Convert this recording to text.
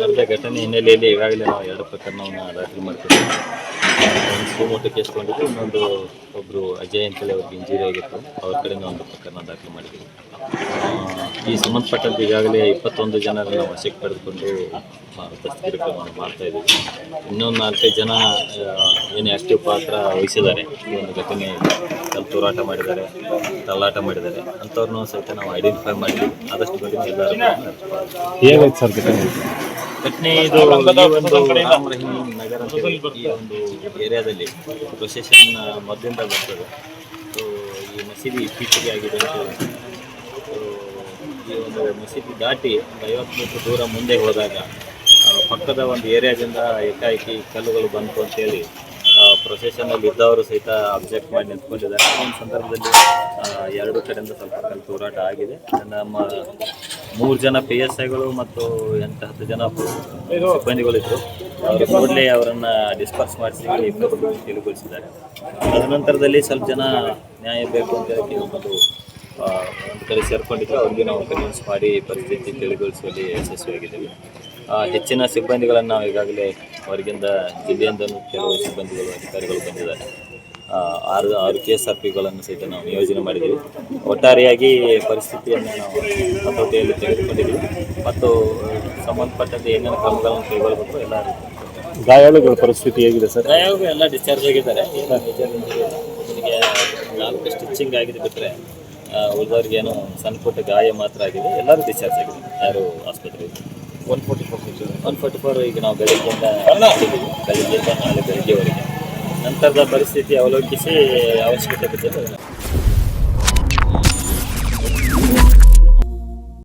ನಡೆದ ಘಟನೆ ಹಿನ್ನೆಲೆಯಲ್ಲಿ ಈಗಾಗಲೇ ನಾವು ಎರಡು ಪ್ರಕರಣವನ್ನು ದಾಖಲು ಮಾಡ್ತಿದ್ದೀವಿ ಒಂದು ಸುಮೋಟೋ ಕೇಸ್ ಕೊಂಡಿದ್ದು ಇನ್ನೊಂದು ಒಬ್ಬರು ಅಜಯ್ ಅಂತೇಳಿ ಅವ್ರಿಗೆ ಇಂಜುರಿ ಆಗಿತ್ತು. ಅವ್ರ ಕಡೆಯಿಂದ ಒಂದು ಪ್ರಕರಣ ದಾಖಲು ಮಾಡಿದ್ದೀವಿ ಈ ಸಂಬಂಧಪಟ್ಟಂತೆ ಈಗಾಗಲೇ ಇಪ್ಪತ್ತೊಂದು ಜನರನ್ನು ವಶಕ್ಕೆ ಪಡೆದುಕೊಂಡು ಕ್ರಮವನ್ನು ಮಾಡ್ತಾ ಇದ್ದೀವಿ. ಇನ್ನೊಂದು ನಾಲ್ಕೈದು ಜನ ಏನು ಆ್ಯಕ್ಟಿವ್ ಪಾತ್ರ ವಹಿಸಿದ್ದಾರೆ. ಈ ಒಂದು ಘಟನೆ ಹೋರಾಟ ಮಾಡಿದ್ದಾರೆ ತಲ್ಲಾಟ ಮಾಡಿದ್ದಾರೆ ಅಂಥವ್ರನ್ನೂ ಸಹಿತ ನಾವು ಐಡೆಂಟಿಫೈ ಮಾಡಿ ಆದಷ್ಟು ಬೇಗ ಎಲ್ಲರೂ ಸರ್ ಘಟನೆ? ಇದು ಈ ಒಂದು ರಾಮರಹಿಮಿ ನಗರ ಅಂತ ಹೇಳಿ ಈ ಒಂದು ಏರಿಯಾದಲ್ಲಿ ಪ್ರೊಸೆಷನ್ ಮೊದಲಿಂದ ಬರ್ತದೆ. ಸೊ ಈ ಮಸೀದಿ ಇತ್ತೀಚೆಗೆ ಆಗಿದೆ ಈ ಒಂದು ಮಸೀದಿ ದಾಟಿ ಒಂದು ಐವತ್ತು ಮೀಟರ್ ದೂರ ಮುಂದೆ ಹೋದಾಗ ಪಕ್ಕದ ಒಂದು ಏರಿಯಾದಿಂದ ಏಕಾಏಕಿ ಕಲ್ಲುಗಳು ಬಂತು ಅಂತೇಳಿ ಪ್ರೊಸೆಷನಲ್ಲಿ ಇದ್ದವರು ಸಹಿತ ಅಬ್ಜೆಕ್ಟ್ ಮಾಡಿ ನಿಂತ್ಕೊಂಡಿದ್ದಾರೆ. ಒಂದು ಸಂದರ್ಭದಲ್ಲಿ ಎರಡು ಕಡೆಯಿಂದ ಸ್ವಲ್ಪ ಕಲ್ಲು ಹೋರಾಟ ಆಗಿದೆ. ನಮ್ಮ ಮೂರು ಜನ ಪಿ ಎಸ್ ಐಗಳು ಮತ್ತು ಎಂಟು ಹತ್ತು ಜನ ಸಿಬ್ಬಂದಿಗಳಿದ್ದರು ಅವರು ಕೂಡಲೇ ಅವರನ್ನು ಡಿಸ್ಪರ್ಸ್ ಮಾಡಿಸಿ ತಿಳಿಗೊಳಿಸಿದ್ದಾರೆ ತದನಂತರದಲ್ಲಿ ಸ್ವಲ್ಪ ಜನ ನ್ಯಾಯ ಬೇಕು ಅಂತ ಹೇಳಿ ಒಂದು ಒಂದು ಕಡೆ ಸೇರ್ಕೊಂಡಿದ್ರು. ಅವ್ರಿಗೆ ನಾವು ಕನ್ವಿನ್ಸ್ ಮಾಡಿ ಪರಿಸ್ಥಿತಿ ತಿಳಿಗೊಳಿಸುವಲ್ಲಿ ಯಶಸ್ವಿಯಾಗಿದ್ದೇವೆ. ಹೆಚ್ಚಿನ ಸಿಬ್ಬಂದಿಗಳನ್ನು ನಾವು ಈಗಾಗಲೇ ಹೊರಗಿಂದ ಜಿಲ್ಲೆಯಿಂದಲೂ ಕೆಲವು ಸಿಬ್ಬಂದಿಗಳು ಅಧಿಕಾರಿಗಳು ಬಂದಿದ್ದಾರೆ. ಆರು ಆರು ಕೆ ಎಸ್ ಆರ್ ಪಿಗಳನ್ನು ಸಹಿತ ನಾವು ನಿಯೋಜನೆ ಮಾಡಿದ್ದೀವಿ. ಒಟ್ಟಾರೆಯಾಗಿ ಪರಿಸ್ಥಿತಿಯನ್ನು ನಾವು ಹತೋಟಿಯಲ್ಲಿ ತೆಗೆದುಕೊಂಡಿದ್ದೀವಿ. ಮತ್ತು ಸಂಬಂಧಪಟ್ಟಂತೆ ಏನೇನು ಕ್ರಮಗಳನ್ನು ಕೈಗೊಳ್ಳಬೇಕು ಎಲ್ಲ ಗಾಯಾಳುಗಳ ಪರಿಸ್ಥಿತಿ ಹೇಗಿದೆ ಸರ್? ಗಾಯಾಳು ಎಲ್ಲ ಡಿಸ್ಚಾರ್ಜ್ ಆಗಿದ್ದಾರೆ. ನಿಮಗೆ ನಾಲ್ಕು ಸ್ಟಿಚಿಂಗ್ ಆಗಿದೆ ಬಿಟ್ಟರೆ ಉಳಿದವ್ರಿಗೇನು ಸಣ್ಣ ಪುಟ್ಟ ಗಾಯ ಮಾತ್ರ ಆಗಿದೆ. ಎಲ್ಲರೂ ಡಿಸ್ಚಾರ್ಜ್ ಆಗಿದೆ ಯಾರು ಆಸ್ಪತ್ರೆಗೆ one forty four one forty four ಈಗ ನಾವು ಬೆಳಗ್ಗೆಯಿಂದ. ಬೆಳಗ್ಗೆಯಿಂದ ನಾಳೆ ಬೆಳಗ್ಗೆವರೆಗೆ ನಂತರದ ಪರಿಸ್ಥಿತಿ ಅವಲೋಕಿಸಿ ಅವಶ್ಯಕತೆ ಬಿದ್ದರೆ